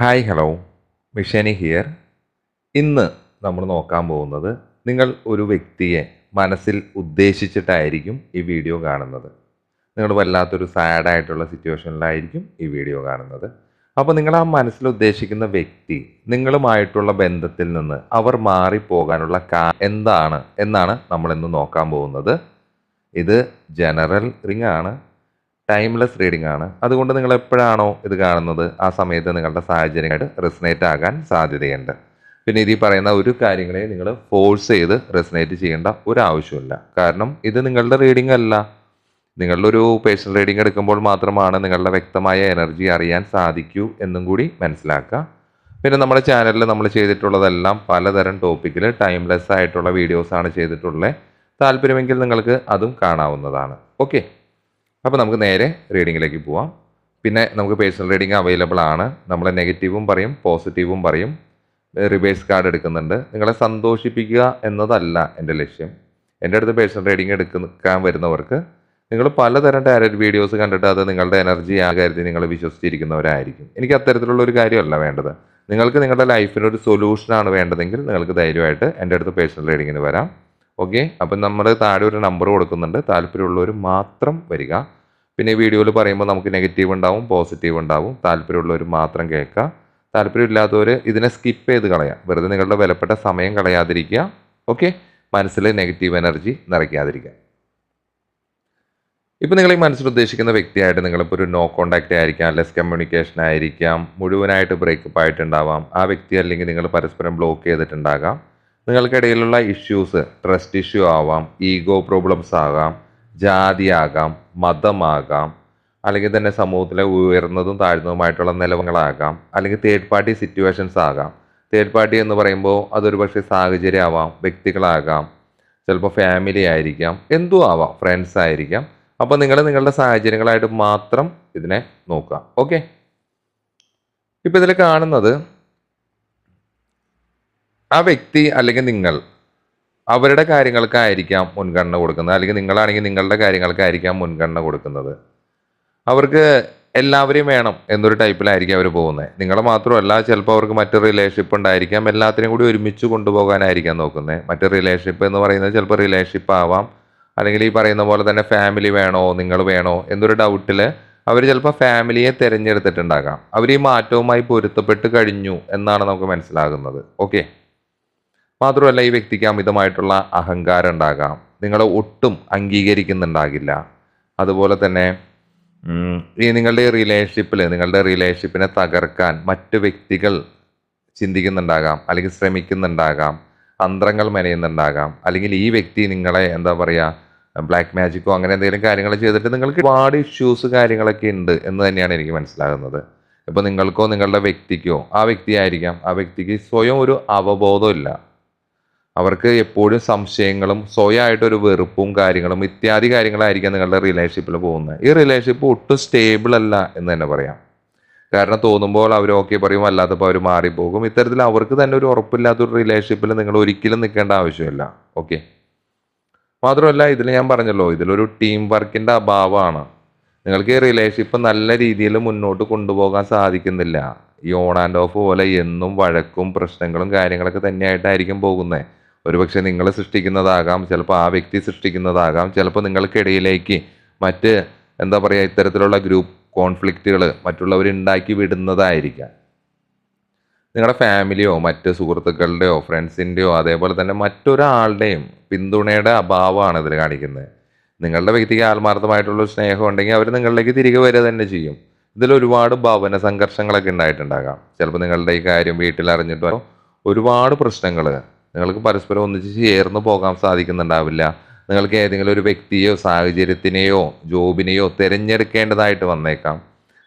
Hi hello മിഷനി here ഇന്ന് നമ്മൾ നോക്കാൻ പോകുന്നത് നിങ്ങൾ ഒരു വ്യക്തിയെ മനസ്സിൽ ഉദ്ദേശിച്ചിട്ടായിരിക്കും ഈ വീഡിയോ കാണുന്നത്. നിങ്ങൾ വല്ലാത്തൊരു സാഡായിട്ടുള്ള സിറ്റുവേഷനിലായിരിക്കും ഈ വീഡിയോ കാണുന്നത്. അപ്പോൾ നിങ്ങൾ ആ മനസ്സിൽ ഉദ്ദേശിക്കുന്ന വ്യക്തി നിങ്ങളുമായിട്ടുള്ള ബന്ധത്തിൽ നിന്ന് അവർ മാറിപ്പോകാനുള്ള കാ എന്താണ്? എന്നാണ് നമ്മളിന്ന് നോക്കാൻ പോകുന്നത്. ഇത് ജനറൽ റിംഗ് ആണ്. ടൈംലെസ് റീഡിംഗ് ആണ്. അതുകൊണ്ട് നിങ്ങൾ എപ്പോഴാണോ ഇത് കാണുന്നത് ആ സമയത്ത് നിങ്ങളുടെ സാഹചര്യമായിട്ട് റെസിനേറ്റ് ആകാൻ സാധ്യതയുണ്ട്. പിന്നെ ഇതിൽ പറയുന്ന ഒരു കാര്യങ്ങളെ നിങ്ങൾ ഫോഴ്സ് ചെയ്ത് റെസിനേറ്റ് ചെയ്യേണ്ട ഒരു ആവശ്യമില്ല കാരണം ഇത് നിങ്ങളുടെ റീഡിംഗ് അല്ല. നിങ്ങളുടെ ഒരു പേഴ്സണൽ റീഡിംഗ് എടുക്കുമ്പോൾ മാത്രമാണ് നിങ്ങളുടെ വ്യക്തമായ എനർജി അറിയാൻ സാധിക്കൂ എന്നും കൂടി മനസ്സിലാക്കുക. പിന്നെ നമ്മുടെ ചാനലിൽ നമ്മൾ ചെയ്തിട്ടുള്ളതെല്ലാം പലതരം ടോപ്പിക്കിൽ ടൈംലെസ് ആയിട്ടുള്ള വീഡിയോസാണ് ചെയ്തിട്ടുള്ളത് താല്പര്യമെങ്കിൽ നിങ്ങൾക്ക് അതും കാണാവുന്നതാണ്. ഓക്കെ അപ്പോൾ നമുക്ക് നേരെ റീഡിങ്ങിലേക്ക് പോവാം. പിന്നെ നമുക്ക് പേഴ്സണൽ റീഡിംഗ് അവൈലബിൾ ആണ്. നമ്മൾ നെഗറ്റീവും പറയും പോസിറ്റീവും പറയും. റിവേഴ്സ് കാർഡ് എടുക്കുന്നുണ്ട്. നിങ്ങളെ സന്തോഷിപ്പിക്കുക എന്നതല്ല എന്റെ ലക്ഷ്യം. എന്റെ അടുത്ത് പേഴ്സണൽ റീഡിംഗ് എടുക്കാൻ വരുന്നവർക്ക് നിങ്ങൾ പലതരം ടാരറ്റ് വീഡിയോസ് കണ്ടിട്ട് അത് നിങ്ങളുടെ എനർജി ആ കാര്യത്തിൽ നിങ്ങൾ വിശ്വസിച്ചിരിക്കുന്നവരായിരിക്കും. എനിക്ക് അത്തരത്തിലുള്ള ഒരു കാര്യമല്ല വേണ്ടത്. നിങ്ങൾക്ക് നിങ്ങളുടെ ലൈഫിനൊരു സൊല്യൂഷനാണ് വേണ്ടതെങ്കിൽ നിങ്ങൾക്ക് ധൈര്യമായിട്ട് എന്റെ അടുത്ത് പേഴ്സണൽ റീഡിങ്ങിന് വരാം. ഓക്കെ അപ്പം നമ്മൾ താഴെ ഒരു നമ്പർ കൊടുക്കുന്നുണ്ട്. താല്പര്യമുള്ളവർ മാത്രം വരിക. പിന്നെ ഈ വീഡിയോയിൽ പറയുമ്പോൾ നമുക്ക് നെഗറ്റീവ് ഉണ്ടാവും പോസിറ്റീവ് ഉണ്ടാവും. താല്പര്യമുള്ളവർ മാത്രം കേൾക്കുക. താല്പര്യമില്ലാത്തവർ ഇതിനെ സ്കിപ്പ് ചെയ്ത് കളയാം. വെറുതെ നിങ്ങളുടെ വിലപ്പെട്ട സമയം കളയാതിരിക്കുക. ഓക്കെ മനസ്സിൽ നെഗറ്റീവ് എനർജി നിറയ്ക്കാതിരിക്കുക. ഇപ്പം നിങ്ങൾ ഈ മനസ്സിൽ ഉദ്ദേശിക്കുന്ന വ്യക്തിയായിട്ട് നിങ്ങളിപ്പോൾ ഒരു നോ കോണ്ടാക്റ്റ് ആയിരിക്കാം ലെസ് കമ്മ്യൂണിക്കേഷൻ ആയിരിക്കാം മുഴുവനായിട്ട് ബ്രേക്കപ്പ് ആയിട്ടുണ്ടാവാം. ആ വ്യക്തി അല്ലെങ്കിൽ നിങ്ങൾ പരസ്പരം ബ്ലോക്ക് ചെയ്തിട്ടുണ്ടാകാം. നിങ്ങൾക്കിടയിലുള്ള ഇഷ്യൂസ് ട്രസ്റ്റ് ഇഷ്യൂ ആവാം ഈഗോ പ്രോബ്ലംസ് ആകാം ജാതിയാകാം മതമാകാം അല്ലെങ്കിൽ തന്നെ സമൂഹത്തിലെ ഉയർന്നതും താഴ്ന്നതുമായിട്ടുള്ള നിലവങ്ങളാകാം അല്ലെങ്കിൽ തേർഡ് പാർട്ടി സിറ്റുവേഷൻസ് ആകാം. തേർഡ് പാർട്ടി എന്ന് പറയുമ്പോൾ അതൊരു പക്ഷേ സാഹചര്യമാവാം വ്യക്തികളാകാം ചിലപ്പോൾ ഫാമിലി ആയിരിക്കാം എന്തും ആവാം ഫ്രണ്ട്സ് ആയിരിക്കാം. അപ്പോൾ നിങ്ങൾ നിങ്ങളുടെ സാഹചര്യങ്ങളായിട്ട് മാത്രം ഇതിനെ നോക്കുക. ഓക്കെ ഇപ്പം ഇതിൽ കാണുന്നത് ആ വ്യക്തി അല്ലെങ്കിൽ നിങ്ങൾ അവരുടെ കാര്യങ്ങൾക്കായിരിക്കാം മുൻഗണന കൊടുക്കുന്നത്. അല്ലെങ്കിൽ നിങ്ങളാണെങ്കിൽ നിങ്ങളുടെ കാര്യങ്ങൾക്കായിരിക്കാം മുൻഗണന കൊടുക്കുന്നത്. അവർക്ക് എല്ലാവരെയും വേണം എന്നൊരു ടൈപ്പിലായിരിക്കും അവർ പോകുന്നത്. നിങ്ങളെ മാത്രമല്ല ചിലപ്പോൾ അവർക്ക് മറ്റു റിലേഷൻഷിപ്പ് ഉണ്ടായിരിക്കാം. എല്ലാത്തിനെയും കൂടി ഒരുമിച്ച് കൊണ്ടുപോകാനായിരിക്കാം നോക്കുന്നത്. മറ്റു റിലേഷൻഷിപ്പ് എന്ന് പറയുന്നത് ചിലപ്പോൾ റിലേഷൻഷിപ്പ് ആവാം. അല്ലെങ്കിൽ ഈ പറയുന്ന പോലെ തന്നെ ഫാമിലി വേണോ നിങ്ങൾ വേണോ എന്നൊരു ഡൗട്ടിൽ അവർ ചിലപ്പോൾ ഫാമിലിയെ തിരഞ്ഞെടുത്തിട്ടുണ്ടാകാം. അവർ ഈ മാറ്റവുമായി പൊരുത്തപ്പെട്ട് കഴിഞ്ഞു എന്നാണ് നമുക്ക് മനസ്സിലാകുന്നത്. ഓക്കെ മാത്രമല്ല ഈ വ്യക്തിക്ക് അമിതമായിട്ടുള്ള അഹങ്കാരം ഉണ്ടാകാം. നിങ്ങളെ ഒട്ടും അംഗീകരിക്കുന്നുണ്ടാകില്ല. അതുപോലെ തന്നെ ഈ നിങ്ങളുടെ റിലേഷൻഷിപ്പിൽ നിങ്ങളുടെ റിലേഷൻഷിപ്പിനെ തകർക്കാൻ മറ്റു വ്യക്തികൾ ചിന്തിക്കുന്നുണ്ടാകാം അല്ലെങ്കിൽ ശ്രമിക്കുന്നുണ്ടാകാം തന്ത്രങ്ങൾ മെനയുന്നുണ്ടാകാം അല്ലെങ്കിൽ ഈ വ്യക്തി നിങ്ങളെ എന്താ പറയുക ബ്ലാക്ക് മാജിക്കോ അങ്ങനെ എന്തെങ്കിലും കാര്യങ്ങൾ ചെയ്തിട്ട് നിങ്ങൾക്ക് ഒരുപാട് ഇഷ്യൂസ് കാര്യങ്ങളൊക്കെ ഉണ്ട് എന്ന് തന്നെയാണ് എനിക്ക് മനസ്സിലാകുന്നത്. ഇപ്പോൾ നിങ്ങൾക്കോ നിങ്ങളുടെ വ്യക്തിക്കോ ആ വ്യക്തിയായിരിക്കാം. ആ വ്യക്തിക്ക് സ്വയം ഒരു അവബോധമില്ല അവർക്ക് എപ്പോഴും സംശയങ്ങളും സ്വയമായിട്ടൊരു വെറുപ്പും കാര്യങ്ങളും ഇത്യാദി കാര്യങ്ങളായിരിക്കാം നിങ്ങളുടെ റിലേഷൻഷിപ്പിൽ പോകുന്നത്. ഈ റിലേഷൻഷിപ്പ് ഒട്ടും സ്റ്റേബിൾ അല്ല എന്ന് തന്നെ പറയാം. കാരണം തോന്നുമ്പോൾ അവർ ഓക്കെ പറയും അല്ലാത്തപ്പോൾ അവർ മാറിപ്പോകും. ഇത്തരത്തിൽ അവർക്ക് തന്നെ ഒരു ഉറപ്പില്ലാത്തൊരു റിലേഷൻഷിപ്പിൽ നിങ്ങൾ ഒരിക്കലും നിൽക്കേണ്ട ആവശ്യമില്ല. ഓക്കെ മാത്രമല്ല ഇതിൽ ഞാൻ പറഞ്ഞല്ലോ ഇതിലൊരു ടീം വർക്കിന്റെ അഭാവമാണ്. നിങ്ങൾക്ക് ഈ റിലേഷൻഷിപ്പ് നല്ല രീതിയിൽ മുന്നോട്ട് കൊണ്ടുപോകാൻ സാധിക്കുന്നില്ല. ഈ ഓൺ ആൻഡ് ഓഫ് പോലെ എന്നും വഴക്കും പ്രശ്നങ്ങളും കാര്യങ്ങളൊക്കെ തന്നെയായിട്ടായിരിക്കും പോകുന്നത്. ഒരുപക്ഷെ നിങ്ങൾ സൃഷ്ടിക്കുന്നതാകാം ചിലപ്പോൾ ആ വ്യക്തി സൃഷ്ടിക്കുന്നതാകാം ചിലപ്പോൾ നിങ്ങൾക്കിടയിലേക്ക് മറ്റ് എന്താ പറയുക ഇത്തരത്തിലുള്ള ഗ്രൂപ്പ് കോൺഫ്ലിക്റ്റുകൾ മറ്റുള്ളവർ ഉണ്ടാക്കി വിടുന്നതായിരിക്കാം. നിങ്ങളുടെ ഫാമിലിയോ മറ്റ് സുഹൃത്തുക്കളുടെയോ ഫ്രണ്ട്സിന്റെയോ അതേപോലെ തന്നെ മറ്റൊരാളുടെയും പിന്തുണയുടെ അഭാവമാണ് ഇതിൽ കാണിക്കുന്നത്. നിങ്ങളുടെ വ്യക്തിക്ക് ആത്മാർത്ഥമായിട്ടുള്ള സ്നേഹം ഉണ്ടെങ്കിൽ അവർ നിങ്ങളിലേക്ക് തിരികെ വരിക തന്നെ ചെയ്യും. ഇതിൽ ഒരുപാട് ഭവന സംഘർഷങ്ങളൊക്കെ ഉണ്ടായിട്ടുണ്ടാകാം. ചിലപ്പോൾ നിങ്ങളുടെ ഈ കാര്യം വീട്ടിൽ അറിഞ്ഞിട്ടോ ഒരുപാട് പ്രശ്നങ്ങൾ നിങ്ങൾക്ക് പരസ്പരം ഒന്നിച്ച് ചേർന്ന് പോകാൻ സാധിക്കുന്നുണ്ടാവില്ല. നിങ്ങൾക്ക് ഏതെങ്കിലും ഒരു വ്യക്തിയോ സാഹചര്യത്തിനെയോ ജോബിനെയോ തിരഞ്ഞെടുക്കേണ്ടതായിട്ട് വന്നേക്കാം.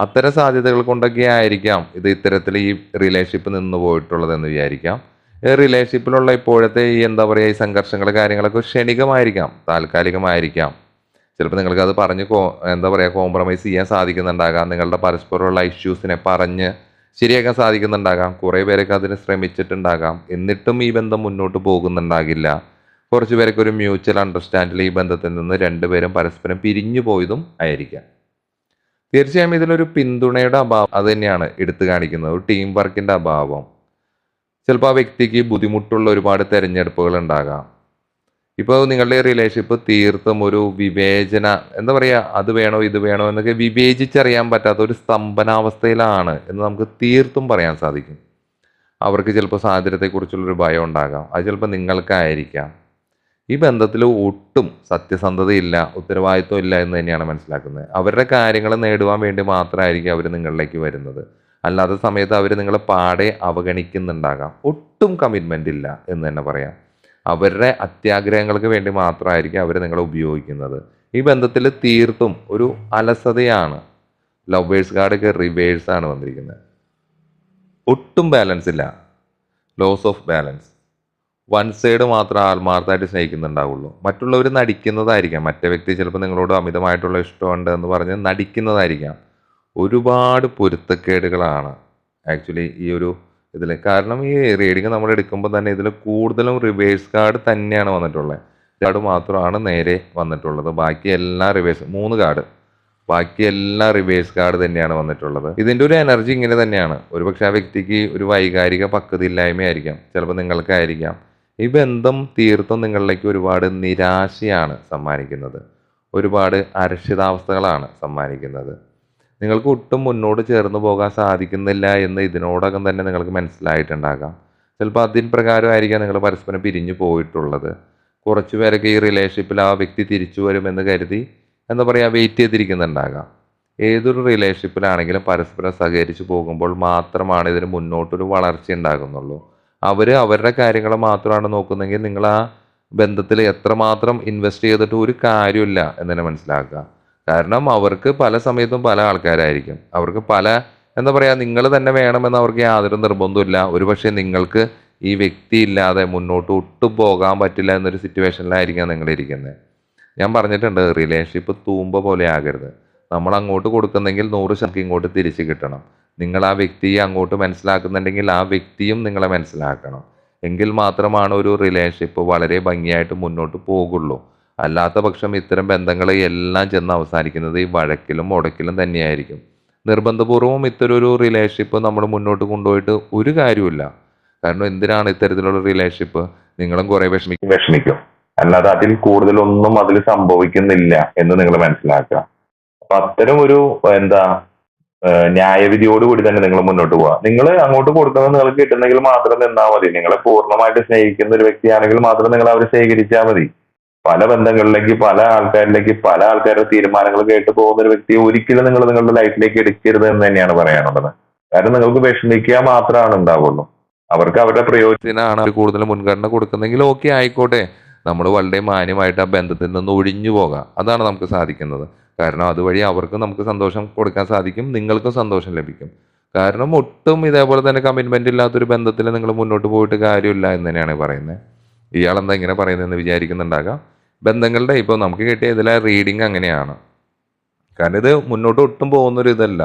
അത്തരം സാധ്യതകൾ കൊണ്ടൊക്കെ ആയിരിക്കാം ഇത് ഇത്തരത്തിൽ ഈ റിലേഷൻഷിപ്പ് നിന്ന് പോയിട്ടുള്ളതെന്ന് വിചാരിക്കാം. ഈ റിലേഷൻഷിപ്പിലുള്ള ഇപ്പോഴത്തെ ഈ എന്താ പറയുക ഈ സംഘർഷങ്ങൾ കാര്യങ്ങളൊക്കെ ക്ഷണികമായിരിക്കാം താൽക്കാലികമായിരിക്കാം. ചിലപ്പോൾ നിങ്ങൾക്ക് അത് പറഞ്ഞ് എന്താ പറയുക കോംപ്രമൈസ് ചെയ്യാൻ സാധിക്കുന്നുണ്ടാകാം. നിങ്ങളുടെ പരസ്പരമുള്ള ഇഷ്യൂസിനെ പറഞ്ഞ് ശരിയാക്കാൻ സാധിക്കുന്നുണ്ടാകാം. കുറേ പേരൊക്കെ അതിന് ശ്രമിച്ചിട്ടുണ്ടാകാം. എന്നിട്ടും ഈ ബന്ധം മുന്നോട്ട് പോകുന്നുണ്ടാകില്ല. കുറച്ച് പേരൊക്കെ ഒരു മ്യൂച്വൽ അണ്ടർസ്റ്റാൻഡിൽ ഈ ബന്ധത്തിൽ നിന്ന് രണ്ടുപേരും പരസ്പരം പിരിഞ്ഞു പോയതും ആയിരിക്കാം. തീർച്ചയായും ഇതിലൊരു പിന്തുണയുടെ അഭാവം അത് തന്നെയാണ് എടുത്തു കാണിക്കുന്നത്. ഒരു ടീം വർക്കിന്റെ അഭാവം. ചിലപ്പോൾ ആ വ്യക്തിക്ക് ബുദ്ധിമുട്ടുള്ള ഒരുപാട് തിരഞ്ഞെടുപ്പുകൾ ഉണ്ടാകാം. ഇപ്പോൾ നിങ്ങളുടെ റിലേഷൻഷിപ്പ് തീർത്തും ഒരു വിവേചന എന്താ പറയുക അത് വേണോ ഇത് വേണോ എന്നൊക്കെ വിവേചിച്ചറിയാൻ പറ്റാത്ത ഒരു സ്തംഭനാവസ്ഥയിലാണ് എന്ന് നമുക്ക് തീർത്തും പറയാൻ സാധിക്കും. അവർക്ക് ചിലപ്പോൾ സാഹചര്യത്തെക്കുറിച്ചുള്ളൊരു ഭയം ഉണ്ടാകാം. അത് ചിലപ്പോൾ നിങ്ങൾക്കായിരിക്കാം. ഈ ബന്ധത്തിൽ ഒട്ടും സത്യസന്ധതയില്ല ഉത്തരവാദിത്വം ഇല്ല എന്ന് തന്നെയാണ് മനസ്സിലാക്കുന്നത്. അവരുടെ കാര്യങ്ങൾ നേടുവാൻ വേണ്ടി മാത്രമായിരിക്കും അവർ നിങ്ങളിലേക്ക് വരുന്നത്. അല്ലാത്ത സമയത്ത് അവർ നിങ്ങളെ പാടെ അവഗണിക്കുന്നുണ്ടാകാം. ഒട്ടും കമ്മിറ്റ്മെന്റ് ഇല്ല എന്ന് തന്നെ പറയാം. അവരുടെ അത്യാഗ്രഹങ്ങൾക്ക് വേണ്ടി മാത്രമായിരിക്കും അവർ നിങ്ങളെ ഉപയോഗിക്കുന്നത്. ഈ ബന്ധത്തിൽ തീർത്തും ഒരു അലസതയാണ്. ലവേഴ്സ് കാർഡൊക്കെ റിവേഴ്സ് ആണ് വന്നിരിക്കുന്നത്. ഒട്ടും ബാലൻസ് ഇല്ല. Loss of balance one side മാത്രം ആത്മാർത്ഥമായിട്ട് സ്നേഹിക്കുന്നുണ്ടാവുള്ളൂ. മറ്റുള്ളവർ നടിക്കുന്നതായിരിക്കാം. മറ്റേ വ്യക്തി ചിലപ്പോൾ നിങ്ങളോട് അമിതമായിട്ടുള്ള ഇഷ്ടമുണ്ട് എന്ന് പറഞ്ഞ് നടിക്കുന്നതായിരിക്കാം. ഒരുപാട് പൊരുത്തക്കേടുകളാണ്. ആക്ച്വലി ഈ ഒരു ഇതിൽ കാരണം ഈ റീഡിങ് നമ്മൾ എടുക്കുമ്പോൾ തന്നെ ഇതിൽ കൂടുതലും റിവേഴ്സ് കാർഡ് തന്നെയാണ് വന്നിട്ടുള്ളത് കാർഡ് മാത്രമാണ് നേരെ വന്നിട്ടുള്ളത്. ബാക്കി എല്ലാ റിവേഴ്സ് മൂന്ന് കാർഡ് ബാക്കി എല്ലാ റിവേഴ്സ് കാർഡ് തന്നെയാണ് വന്നിട്ടുള്ളത്. ഇതിന്റെ ഒരു എനർജി ഇങ്ങനെ തന്നെയാണ്. ഒരുപക്ഷെ ആ വ്യക്തിക്ക് ഒരു വൈകാരിക പക്വതയില്ലായ്മയായിരിക്കാം. ചിലപ്പോൾ നിങ്ങൾക്കായിരിക്കാം. ഈ ബന്ധം തീർത്തും നിങ്ങളിലേക്ക് ഒരുപാട് നിരാശയാണ് സമ്മാനിക്കുന്നത്. ഒരുപാട് അരക്ഷിതാവസ്ഥകളാണ് സമ്മാനിക്കുന്നത്. നിങ്ങൾക്ക് ഒട്ടും മുന്നോട്ട് ചേർന്ന് പോകാൻ സാധിക്കുന്നില്ല എന്ന് ഇതിനോടകം തന്നെ നിങ്ങൾക്ക് മനസ്സിലായിട്ടുണ്ടാകാം. ചിലപ്പോൾ അതിൻ പ്രകാരമായിരിക്കാം നിങ്ങൾ പരസ്പരം പിരിഞ്ഞു പോയിട്ടുള്ളത്. കുറച്ചു പേരൊക്കെ ഈ റിലേഷൻഷിപ്പിൽ ആ വ്യക്തി തിരിച്ചു വരുമെന്ന് കരുതി എന്താ പറയുക വെയിറ്റ് ചെയ്തിരിക്കുന്നുണ്ടാകാം. ഏതൊരു റിലേഷൻഷിപ്പിലാണെങ്കിലും പരസ്പരം സഹകരിച്ച് പോകുമ്പോൾ മാത്രമാണ് ഇതിന് മുന്നോട്ടൊരു വളർച്ച ഉണ്ടാകുന്നുള്ളൂ. അവർ അവരുടെ കാര്യങ്ങൾ മാത്രമാണ് നോക്കുന്നതെങ്കിൽ നിങ്ങൾ ആ ബന്ധത്തിൽ എത്രമാത്രം ഇൻവെസ്റ്റ് ചെയ്തിട്ട് ഒരു കാര്യമില്ല എന്ന് തന്നെ മനസ്സിലാക്കുക. കാരണം അവർക്ക് പല സമയത്തും പല ആൾക്കാരായിരിക്കും. അവർക്ക് പല എന്താ പറയുക നിങ്ങൾ തന്നെ വേണമെന്ന് അവർക്ക് യാതൊരു നിർബന്ധമില്ല ഒരുപക്ഷെ നിങ്ങൾക്ക് ഈ വ്യക്തി ഇല്ലാതെ മുന്നോട്ട് ഒട്ടും പോകാൻ പറ്റില്ല എന്നൊരു സിറ്റുവേഷനിലായിരിക്കാം നിങ്ങൾ ഇരിക്കുന്നത് ഞാൻ പറഞ്ഞിട്ടുണ്ട് റിലേഷൻഷിപ്പ് തൂമ്പ പോലെ ആകരുത്. നമ്മൾ അങ്ങോട്ട് കൊടുക്കുന്നെങ്കിൽ നൂറ് ശതമാനം ഇങ്ങോട്ട് തിരിച്ചു കിട്ടണം. നിങ്ങൾ ആ വ്യക്തിയെ അങ്ങോട്ട് മനസ്സിലാക്കുന്നുണ്ടെങ്കിൽ ആ വ്യക്തിയും നിങ്ങളെ മനസ്സിലാക്കണം. എങ്കിൽ മാത്രമാണ് ഒരു റിലേഷൻഷിപ്പ് വളരെ ഭംഗിയായിട്ട് മുന്നോട്ട് പോകുള്ളൂ. അല്ലാത്ത പക്ഷം ഇത്തരം ബന്ധങ്ങളെ എല്ലാം ചെന്ന് അവസാനിക്കുന്നത് ഈ വഴക്കിലും മുടക്കിലും തന്നെയായിരിക്കും. നിർബന്ധപൂർവം ഇത്തരം ഒരു റിലേഷൻഷിപ്പ് നമ്മൾ മുന്നോട്ട് കൊണ്ടുപോയിട്ട് ഒരു കാര്യമില്ല കാരണം എന്തിനാണ് ഇത്തരത്തിലുള്ള റിലേഷൻഷിപ്പ് നിങ്ങളും കുറെ വിഷമിക്കും വിഷമിക്കും. അല്ലാതെ അതിൽ കൂടുതലൊന്നും അതിൽ സംഭവിക്കുന്നില്ല എന്ന് നിങ്ങൾ മനസ്സിലാക്കുക. അപ്പൊ അത്തരം ഒരു എന്താ ന്യായവിധിയോടുകൂടി ന്യായവിധിയോട് കൂടി തന്നെ നിങ്ങൾ മുന്നോട്ട് പോവാ നിങ്ങൾ അങ്ങോട്ട് കൊടുക്കുന്നത് നിങ്ങൾക്ക് കിട്ടുന്നെങ്കിൽ മാത്രം നിന്നാൽ മതി. നിങ്ങളെ പൂർണമായിട്ട് സ്നേഹിക്കുന്ന ഒരു വ്യക്തിയാണെങ്കിൽ മാത്രം നിങ്ങൾ അവരെ സ്വീകരിച്ചാൽ മതി. പല ബന്ധങ്ങളിലേക്ക് പല ആൾക്കാരിലേക്ക് പല ആൾക്കാരുടെ തീരുമാനങ്ങൾ കേട്ട് പോകുന്ന ഒരു വ്യക്തിയെ ഒരിക്കലും നിങ്ങൾ നിങ്ങളുടെ ലൈഫിലേക്ക് എടുക്കരുത് എന്ന് തന്നെയാണ് പറയാനുള്ളത്. കാരണം നിങ്ങൾക്ക് വിഷമിക്കുക മാത്രമാണ് ഉണ്ടാവുള്ളൂ. അവർക്ക് അവരുടെ പ്രയോജനത്തിനാണ് അവർ കൂടുതൽ മുൻഗണന കൊടുക്കുന്നെങ്കിൽ ഓക്കെ ആയിക്കോട്ടെ. നമ്മൾ വളരെ മാന്യമായിട്ട് ആ ബന്ധത്തിൽ നിന്ന് ഒഴിഞ്ഞു പോകാം. അതാണ് നമുക്ക് സാധിക്കുന്നത്. കാരണം അതുവഴി അവർക്കും നമുക്ക് സന്തോഷം കൊടുക്കാൻ സാധിക്കും നിങ്ങൾക്കും സന്തോഷം ലഭിക്കും. കാരണം ഒട്ടും ഇതേപോലെ തന്നെ കമ്മിറ്റ്മെന്റ് ഇല്ലാത്തൊരു ബന്ധത്തിൽ നിങ്ങൾ മുന്നോട്ട് പോയിട്ട് കാര്യമില്ല എന്ന് തന്നെയാണ് പറയുന്നത്. ഇയാളെന്താ ഇങ്ങനെ പറയുന്നതെന്ന് വിചാരിക്കുന്നുണ്ടാകാം. ബന്ധങ്ങളുടെ ഇപ്പോൾ നമുക്ക് കിട്ടിയ ഇതിലെ റീഡിങ് അങ്ങനെയാണ്. കാരണം ഇത് മുന്നോട്ട് ഒട്ടും പോകുന്നൊരു ഇതല്ല.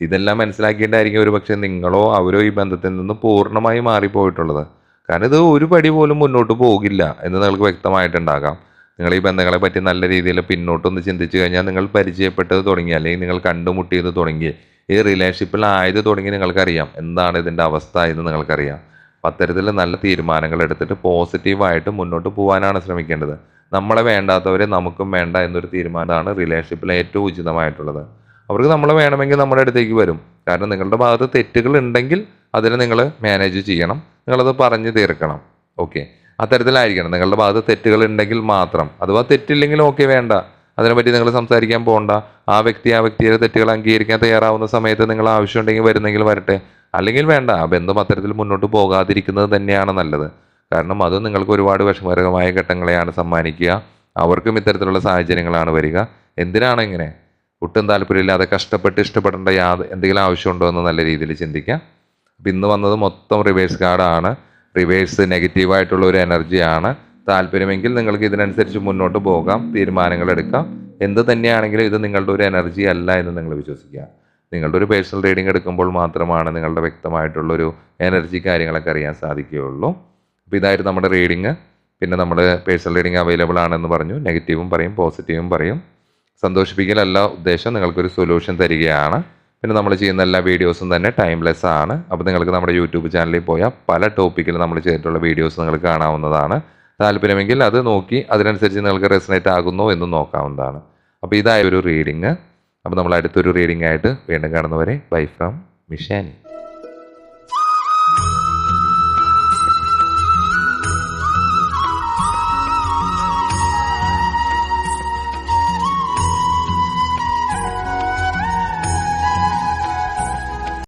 ഇതെല്ലാം മനസ്സിലാക്കിയിട്ടായിരിക്കും ഒരു പക്ഷേ നിങ്ങളോ അവരോ ഈ ബന്ധത്തിൽ നിന്ന് പൂർണമായി മാറിപ്പോയിട്ടുള്ളത്. കാരണം ഇത് ഒരു പടി പോലും മുന്നോട്ട് പോകില്ല എന്ന് നിങ്ങൾക്ക് വ്യക്തമായിട്ടുണ്ടാകാം. നിങ്ങൾ ഈ ബന്ധങ്ങളെ പറ്റി നല്ല രീതിയിൽ പിന്നോട്ടൊന്ന് ചിന്തിച്ചു കഴിഞ്ഞാൽ നിങ്ങൾ പരിചയപ്പെട്ടത് തുടങ്ങി അല്ലെങ്കിൽ നിങ്ങൾ കണ്ടുമുട്ടിയത് തുടങ്ങി ഈ റിലേഷൻഷിപ്പിൽ ആയത് തുടങ്ങി നിങ്ങൾക്കറിയാം എന്താണ് ഇതിന്റെ അവസ്ഥ എന്ന് നിങ്ങൾക്കറിയാം. അപ്പം അത്തരത്തിൽ നല്ല തീരുമാനങ്ങൾ എടുത്തിട്ട് പോസിറ്റീവായിട്ട് മുന്നോട്ട് പോകാനാണ് ശ്രമിക്കേണ്ടത്. നമ്മളെ വേണ്ടാത്തവരെ നമുക്കും വേണ്ട എന്നൊരു തീരുമാനമാണ് റിലേഷൻഷിപ്പിൽ ഏറ്റവും ഉചിതമായിട്ടുള്ളത്. അവർക്ക് നമ്മളെ വേണമെങ്കിൽ നമ്മുടെ അടുത്തേക്ക് വരും. കാരണം നിങ്ങളുടെ ഭാഗത്ത് തെറ്റുകൾ ഉണ്ടെങ്കിൽ അതിനെ നിങ്ങൾ മാനേജ് ചെയ്യണം. നിങ്ങളത് പറഞ്ഞ് തീർക്കണം. ഓക്കെ അത്തരത്തിലായിരിക്കണം. നിങ്ങളുടെ ഭാഗത്ത് തെറ്റുകൾ ഉണ്ടെങ്കിൽ മാത്രം. അഥവാ തെറ്റില്ലെങ്കിൽ ഓക്കെ വേണ്ട. അതിനെപ്പറ്റി നിങ്ങൾ സംസാരിക്കാൻ പോകണ്ട ആ വ്യക്തി ആ വ്യക്തിയുടെ തെറ്റുകൾ അംഗീകരിക്കാൻ തയ്യാറാവുന്ന സമയത്ത് നിങ്ങൾ ആവശ്യമുണ്ടെങ്കിൽ വരുന്നെങ്കിൽ വരട്ടെ. അല്ലെങ്കിൽ വേണ്ട. ആ ബന്ധം അത്തരത്തിൽ മുന്നോട്ട് പോകാതിരിക്കുന്നത് തന്നെയാണ് നല്ലത്. കാരണം അത് നിങ്ങൾക്ക് ഒരുപാട് വിഷമകരമായ ഘട്ടങ്ങളെയാണ് സമ്മാനിക്കുക. അവർക്കും ഇത്തരത്തിലുള്ള സാഹചര്യങ്ങളാണ് വരിക. എന്തിനാണ് ഇങ്ങനെ? ഒട്ടും താല്പര്യമില്ലാതെ കഷ്ടപ്പെട്ട് ഇഷ്ടപ്പെടേണ്ട യാത് എന്തെങ്കിലും ആവശ്യമുണ്ടോ എന്ന് നല്ല രീതിയിൽ ചിന്തിക്കാം. അപ്പം ഇന്ന് വന്നത് മൊത്തം റിവേഴ്സ് കാർഡാണ് റിവേഴ്സ് നെഗറ്റീവായിട്ടുള്ള ഒരു എനർജിയാണ് താല്പര്യമെങ്കിൽ നിങ്ങൾക്ക് ഇതിനനുസരിച്ച് മുന്നോട്ട് പോകാം. തീരുമാനങ്ങൾ എടുക്കാം. എന്ത് തന്നെയാണെങ്കിലും ഇത് നിങ്ങളുടെ ഒരു എനർജി അല്ല എന്ന് നിങ്ങൾ വിശ്വസിക്കുക. നിങ്ങളുടെ ഒരു പേഴ്സണൽ റീഡിംഗ് എടുക്കുമ്പോൾ മാത്രമാണ് നിങ്ങളുടെ വ്യക്തമായിട്ടുള്ളൊരു എനർജി കാര്യങ്ങളൊക്കെ അറിയാൻ സാധിക്കുകയുള്ളൂ. അപ്പോൾ ഇതായിരുന്നു നമ്മുടെ റീഡിങ്. പിന്നെ നമ്മൾ പേഴ്സണൽ റീഡിങ് അവൈലബിൾ ആണെന്ന് പറഞ്ഞു. നെഗറ്റീവും പറയും പോസിറ്റീവും പറയും. സന്തോഷിപ്പിക്കലല്ല ഉദ്ദേശം നിങ്ങൾക്കൊരു സൊല്യൂഷൻ തരികയാണ്. പിന്നെ നമ്മൾ ചെയ്യുന്ന എല്ലാ വീഡിയോസും തന്നെ ടൈംലെസ് ആണ്. അപ്പോൾ നിങ്ങൾക്ക് നമ്മുടെ യൂട്യൂബ് ചാനലിൽ പോയാൽ പല ടോപ്പിക്കിൽ നമ്മൾ ചെയ്തിട്ടുള്ള വീഡിയോസ് നിങ്ങൾക്ക് കാണാവുന്നതാണ്. താല്പര്യമെങ്കിൽ അത് നോക്കി അതിനനുസരിച്ച് നിങ്ങൾക്ക് റെസനേറ്റ് ആകുന്നോ എന്ന് നോക്കാവുന്നതാണ്. അപ്പോൾ ഇതായ ഒരു റീഡിങ്. അപ്പോൾ നമ്മൾ അടുത്തൊരു റീഡിംഗ് ആയിട്ട് വീണ്ടും കാണുന്നവരെ ബൈ ഫ്രം മിഷാനി.